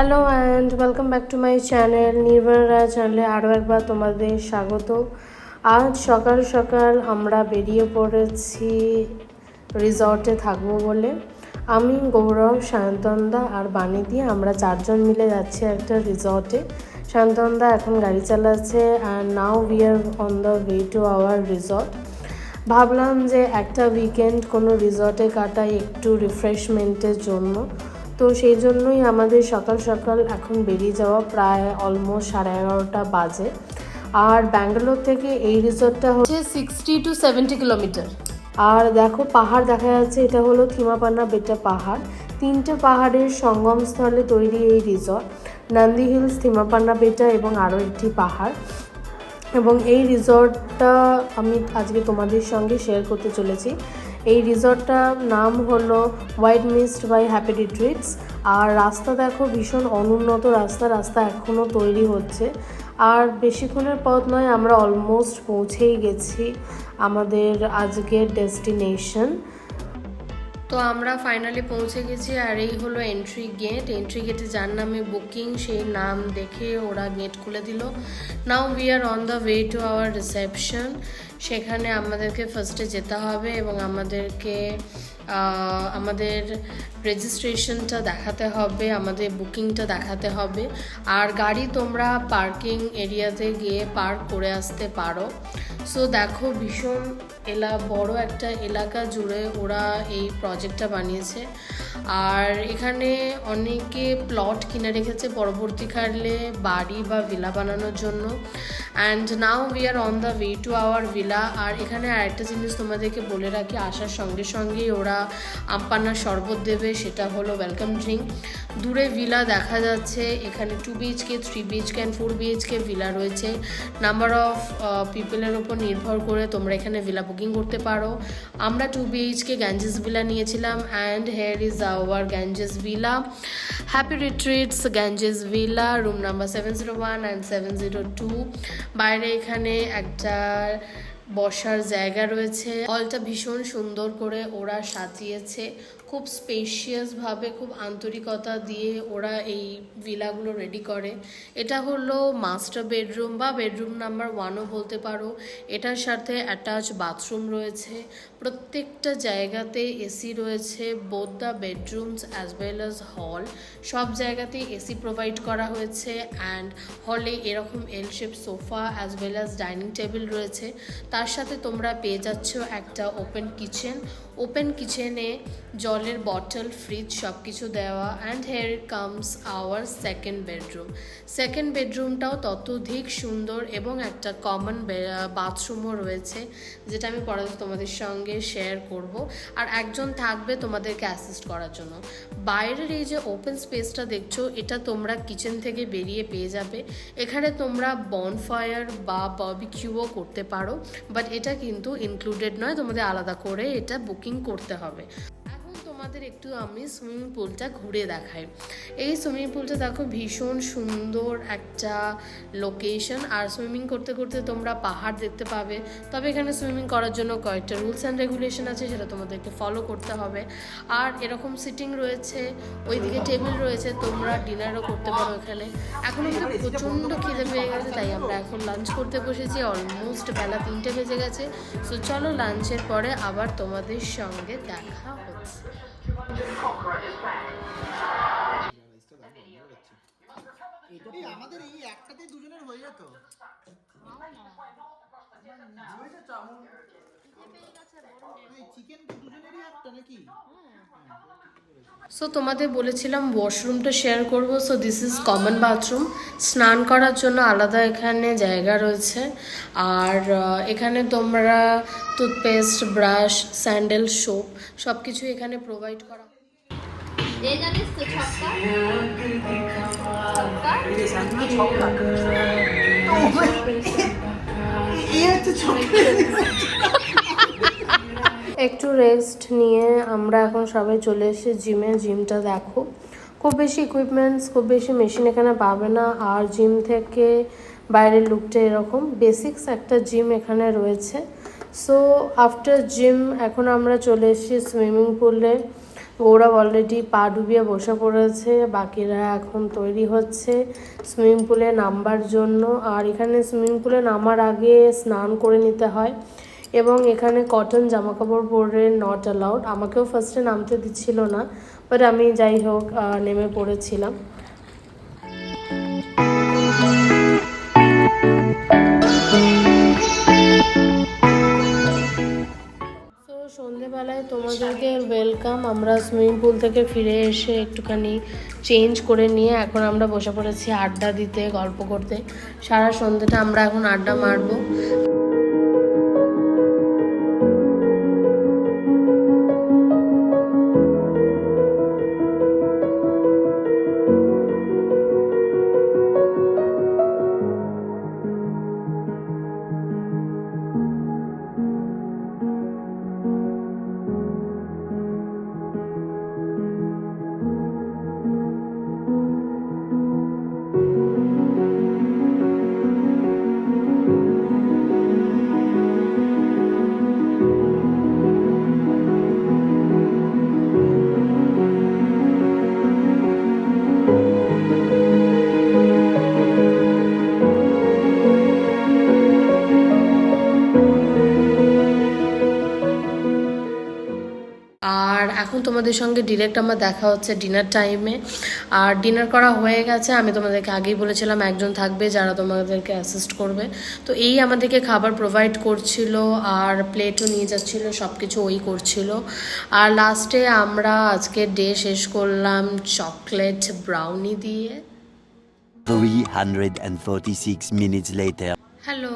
Hello and welcome back to my channel Nirbhar Roy চ্যানেলে আরও একবার তোমাদের স্বাগত। আজ সকাল সকাল আমরা বেরিয়ে পড়েছি রিসর্টে থাকব বলে। আমি গৌরব সায়ন্তনদা আর বাণী দিয়ে আমরা চারজন মিলে যাচ্ছি একটা রিসর্টে সায়ন্তনদা এখন গাড়ি চালাচ্ছে and now we are on the way to our resort ভাবলাম যে একটা উইকেন্ড কোনো রিসর্টে কাটাই একটু রিফ্রেশমেন্টের জন্য। তো সেই জন্যই আমাদের সকাল সকাল এখন বেরিয়ে যাওয়া প্রায় অলমোস্ট সাড়ে এগারোটা বাজে। আর ব্যাঙ্গালোর থেকে এই রিসর্টটা হচ্ছে সিক্সটি টু সেভেন্টি কিলোমিটার আর দেখো পাহাড় দেখা যাচ্ছে, এটা হলো থিমাপান্না বেটা পাহাড়। তিনটে পাহাড়ের সঙ্গমস্থলে তৈরি এই রিসর্ট নন্দী হিলস থিমাপান্না বেটা এবং আরও একটি পাহাড়। এবং এই রিসর্টটা আমি আজকে তোমাদের সঙ্গে শেয়ার করতে চলেছি। এই রিসর্টটার নাম হলো White Mist by Happy Retreats. আর রাস্তা দেখো ভীষণ অনুন্নত রাস্তা রাস্তা এখনও তৈরি হচ্ছে। আর বেশিক্ষণের পথ নয়, আমরা অলমোস্ট পৌঁছেই গেছি আমাদের আজকের ডেস্টিনেশন তো আমরা ফাইনালি পৌঁছে গেছি আর এই হলো এন্ট্রি গেট এন্ট্রি গেটে যার নামে বুকিং সেই নাম দেখে ওরা গেট খুলে দিল। Now we are on the way to our reception সেখানে আমাদেরকে ফার্স্টে যেতে হবে এবং আমাদেরকে আমাদের রেজিস্ট্রেশনটা দেখাতে হবে, আমাদের বুকিংটা দেখাতে হবে। আর গাড়ি তোমরা পার্কিং এরিয়াতে গিয়ে পার্ক করে আসতে পারো। সো দেখো ভীষণ এলা, বড় একটা এলাকা জুড়ে ওরা এই প্রজেক্টটা বানিয়েছে। আর এখানে অনেকে প্লট কিনে রেখেছে পরবর্তীকালে বাড়ি বা ভিলা বানানোর জন্য। And now we are on the way to our villa আর এখানে আরেকটা জিনিস তোমাদেরকে বলে রাখি, আসার সঙ্গে সঙ্গেই ওরা আমপান্নার শরবত দেবে, সেটা হলো ওয়েলকাম ড্রিঙ্ক দূরে ভিলা দেখা যাচ্ছে, এখানে two BHK three BHK and four BHK villa রয়েছে। নাম্বার অফ পিপলের ওপর নির্ভর করে তোমরা এখানে ভিলা বুকিং করতে পারো। আমরা টু বিএইচকে গ্যাঞ্জেস ভিলা নিয়েছিলাম and here is Retreats Ganges villa room number seven zero one and seven zero two বাইরে এখানে একটা বসার জায়গা রয়েছে। হলটা ভীষণ সুন্দর করে ওরা সাজিয়েছে। খুব স্পেশিয়াসভাবে খুব আন্তরিকতা দিয়ে ওরা এই ভিলাগুলো রেডি করে। এটা হলো মাস্টার বেডরুম বা বেডরুম নাম্বার ওয়ানও বলতে পারো। এটার সাথে অ্যাটাচ বাথরুম রয়েছে। প্রত্যেকটা জায়গাতে এসি রয়েছে both the bedrooms as well as hall সব জায়গাতেই এসি প্রোভাইড করা হয়েছে অ্যান্ড হলে এরকম L shape sofa as well as dining table রয়েছে। তার সাথে তোমরা পেয়ে যাচ্ছ একটা ওপেন কিচেন ওপেন কিচেনে জলের বটল ফ্রিজ সব কিছু দেওয়া and here comes our second bedroom second বেডরুমটাও ততোধিক সুন্দর এবং একটা কমন বাথরুমও রয়েছে, যেটা আমি পরে তোমাদের সঙ্গে শেয়ার করব। আর একজন থাকবে তোমাদেরকে অ্যাসিস্ট করার জন্য। বাইরের এই যে ওপেন স্পেসটা দেখছ, এটা তোমরা কিচেন থেকে বেরিয়ে পেয়ে যাবে। এখানে তোমরা বনফায়ার বা বার্বিকিউও করতে পারো বাট এটা কিন্তু ইনক্লুডেড নয়, তোমাদের আলাদা করে এটা বুকিং করতে হবে। তোমাদের একটু আমি সুইমিং পুলটা ঘুরে দেখাই। এই সুইমিং পুলটা দেখো ভীষণ সুন্দর একটা লোকেশন আর সুইমিং করতে করতে তোমরা পাহাড় দেখতে পাবে। তবে এখানে সুইমিং করার জন্য কয়েকটা রুলস অ্যান্ড রেগুলেশন আছে, সেটা তোমাদেরকে ফলো করতে হবে। আর এরকম সিটিং রয়েছে, ওইদিকে টেবিল রয়েছে, তোমরা ডিনারও করতে পারো এখানে। এখন কিন্তু প্রচণ্ড খিদে পেয়ে গেছে, তাই আমরা এখন লাঞ্চ করতে বসেছি। অলমোস্ট বেলা তিনটে বেজে গেছে। সো চলো লাঞ্চের পরে আবার তোমাদের সঙ্গে দেখা হচ্ছে। এই আমাদের এই একটাতে দুজনের হয়ে যেত। চিকেন নাকি সো তোমাদের বলেছিলাম ওয়াশরুমটা শেয়ার করব so this is common bathroom স্নান করার জন্য আলাদা এখানে জায়গা রয়েছে। আর এখানে তোমরা টুথপেস্ট ব্রাশ স্যান্ডেল সোপ সব কিছু এখানে প্রোভাইড করা। এই হচ্ছে একটু রেস্ট নিয়ে আমরা এখন সবাই চলে এসেছি জিমে জিমটা দেখো, খুব বেশি ইকুইপমেন্টস খুব বেশি মেশিন এখানে পাবে না। আর জিম থেকে বাইরের লুকটা এরকম। বেসিক্স একটা জিম এখানে রয়েছে। সো আফটার জিম এখন আমরা চলে এসেছি সুইমিং পুলে গৌরব অলরেডি পা ডুবিয়ে বসে পড়েছে। বাকিরা এখন তৈরি হচ্ছে সুইমিং পুলে নামবার জন্য। আর এখানে সুইমিং পুলে নামার আগে স্নান করে নিতে হয়। এবং এখানে কটন জামাকাপড় পরে নট অ্যালাউড আমাকেও ফার্স্টে নামতে দিচ্ছিল না বাট আমি যাই হোক নেমে পড়েছিলাম। সন্ধেবেলায় তোমাদেরকে ওয়েলকাম আমরা সুইমিং পুল থেকে ফিরে এসে একটুখানি চেঞ্জ করে নিয়ে এখন আমরা বসে পড়েছি আড্ডা দিতে, গল্প করতে। সারা সন্ধ্যেটা আমরা এখন আড্ডা মারবো। তোমাদের সঙ্গে ডিরেক্ট আমার দেখা হচ্ছে ডিনার টাইমে আর ডিনার করা হয়ে গেছে আমি তোমাদেরকে আগেই বলেছিলাম একজন থাকবে যারা তোমাদেরকে অ্যাসিস্ট করবে। তো এই আমাদেরকে খাবার প্রোভাইড করছিল আর প্লেটও নিয়ে যাচ্ছিল সব কিছু ওই করছিল। আর লাস্টে আমরা আজকে ডে শেষ করলাম চকলেট ব্রাউনি দিয়ে। 346 minutes later. Hello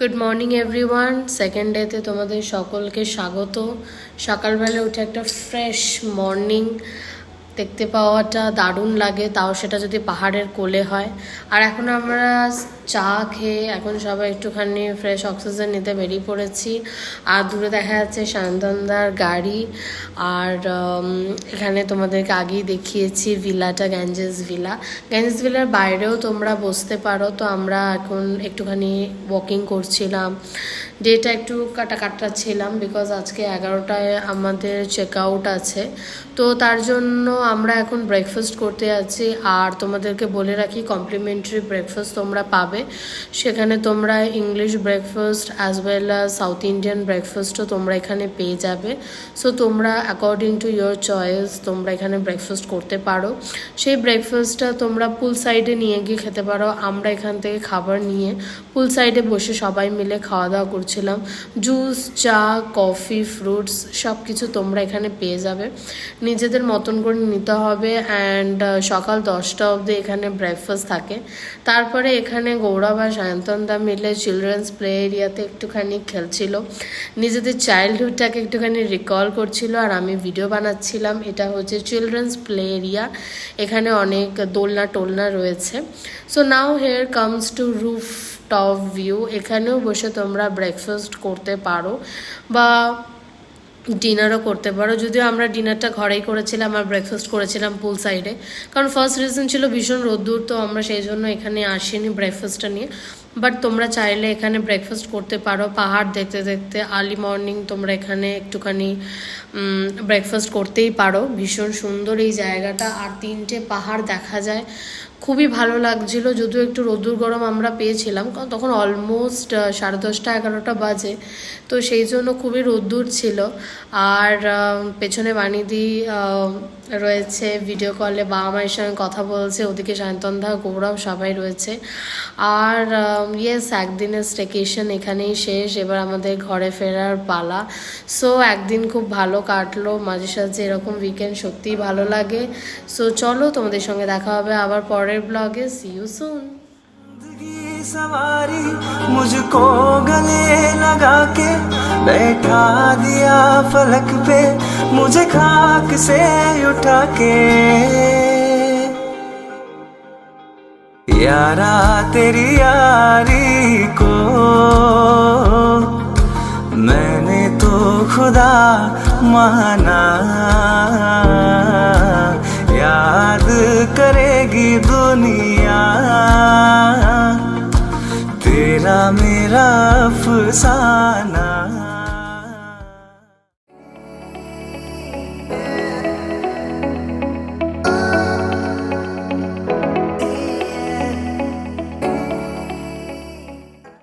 good morning everyone second ডেতে তোমাদের সকলকে স্বাগত। সকালবেলা উঠে একটা ফ্রেশ মর্নিং দেখতে পাওয়াটা দারুণ লাগে, তাও সেটা যদি পাহাড়ের কোলে হয়। আর এখন আমরা চা খেয়ে এখন সবাই একটুখানি ফ্রেশ অক্সিজেন নিতে বেরিয়ে পড়েছি। আর দূরে দেখা যাচ্ছে শান্তনদার গাড়ি। আর এখানে তোমাদেরকে আগেই দেখিয়েছি ভিলাটা, গ্যাঞ্জেস ভিলা। গ্যাঞ্জেস ভিলার বাইরেও তোমরা বসতে পারো, তো আমরা এখন একটুখানি ওয়াকিং করছিলাম। ডেটা একটু কাটা কাটাচ্ছিলাম বিকজ আজকে এগারোটায় আমাদের চেক আউট আছে। তো তার জন্য আমরা এখন ব্রেকফাস্ট করতে যাচ্ছি। আর তোমাদেরকে বলে রাখি কমপ্লিমেন্টারি ব্রেকফাস্ট তোমরা পাবে। সেখানে তোমরা English breakfast as well as South Indian ব্রেকফাস্টও তোমরা এখানে পেয়ে যাবে। সো তোমরা অ্যাকর্ডিং টু ইয়োর চয়েস তোমরা এখানে ব্রেকফাস্ট করতে পারো। সেই ব্রেকফাস্টটা তোমরা পুল সাইডে নিয়ে গিয়ে খেতে পারো। আমরা এখান থেকে খাবার নিয়ে পুল সাইডে বসে সবাই মিলে খাওয়া দাওয়া করছিলাম। জুস চা কফি ফ্রুটস সব কিছু তোমরা এখানে পেয়ে যাবে। নিজেদের মতন করে নিতে হবে অ্যান্ড সকাল দশটা অবধি এখানে ব্রেকফাস্ট থাকে। তারপরে এখানে গৌরব আর সায়ন্তনদা মিলে চিলড্রেন্স প্লে এরিয়াতে একটুখানি খেলছিল। নিজেদের চাইল্ডহুডটাকে একটুখানি রিকল করছিল আর আমি ভিডিও বানাচ্ছিলাম। এটা হচ্ছে চিলড্রেন্স প্লে এরিয়া এখানে অনেক দোলনা টোলনা রয়েছে। So now here comes to roof top view এখানেও বসে তোমরা ব্রেকফাস্ট করতে পারো। বা ডিনারও করতে পারো। যদিও আমরা ডিনারটা ঘরেই করেছিলাম আর ব্রেকফাস্ট করেছিলাম পুল সাইডে কারণ ফার্স্ট রিজন ছিল ভীষণ রোদ্দুর, তো আমরা সেই জন্য এখানে আসিনি ব্রেকফাস্টটা নিয়ে। বাট তোমরা চাইলে এখানে ব্রেকফাস্ট করতে পারো। পাহাড় দেখতে দেখতে আর্লি মর্নিং তোমরা এখানে একটুখানি ব্রেকফাস্ট করতেই পারো। ভীষণ সুন্দর এই জায়গাটা। আর তিনটে পাহাড় দেখা যায়। খুবই ভালো লাগছিল, যদিও একটু রোদ্দুর গরম আমরা পেয়েছিলাম, কারণ তখন অলমোস্ট সাড়ে দশটা, এগারোটা বাজে, তো সেই জন্য খুবই রোদ্দুর ছিল। আর পেছনে বানিদি রয়েছে ভিডিও কলে বাবা মায়ের সঙ্গে কথা বলছে, ওদিকে সায়ন্তনদা গৌরব সবাই রয়েছে। আর ইয়েস একদিনের স্টেকেশন এখানেই শেষ, এবার আমাদের ঘরে ফেরার পালা। সো একদিন খুব ভালো কাটলো, মাঝে সাঝে এরকম উইকেন্ড সত্যিই ভালো লাগে। সো চলো তোমাদের সঙ্গে দেখা হবে আবার পরের ব্লগে সি ইউ সুন ज़िंदगी सवारी मुझको गले लगा के बैठा दिया फलक पे, मुझे खाक से उठा के। यारा तेरी यारी को मैंने तो खुदा माना। याद करेगी दुनिया। तेरा मेरा अफसाना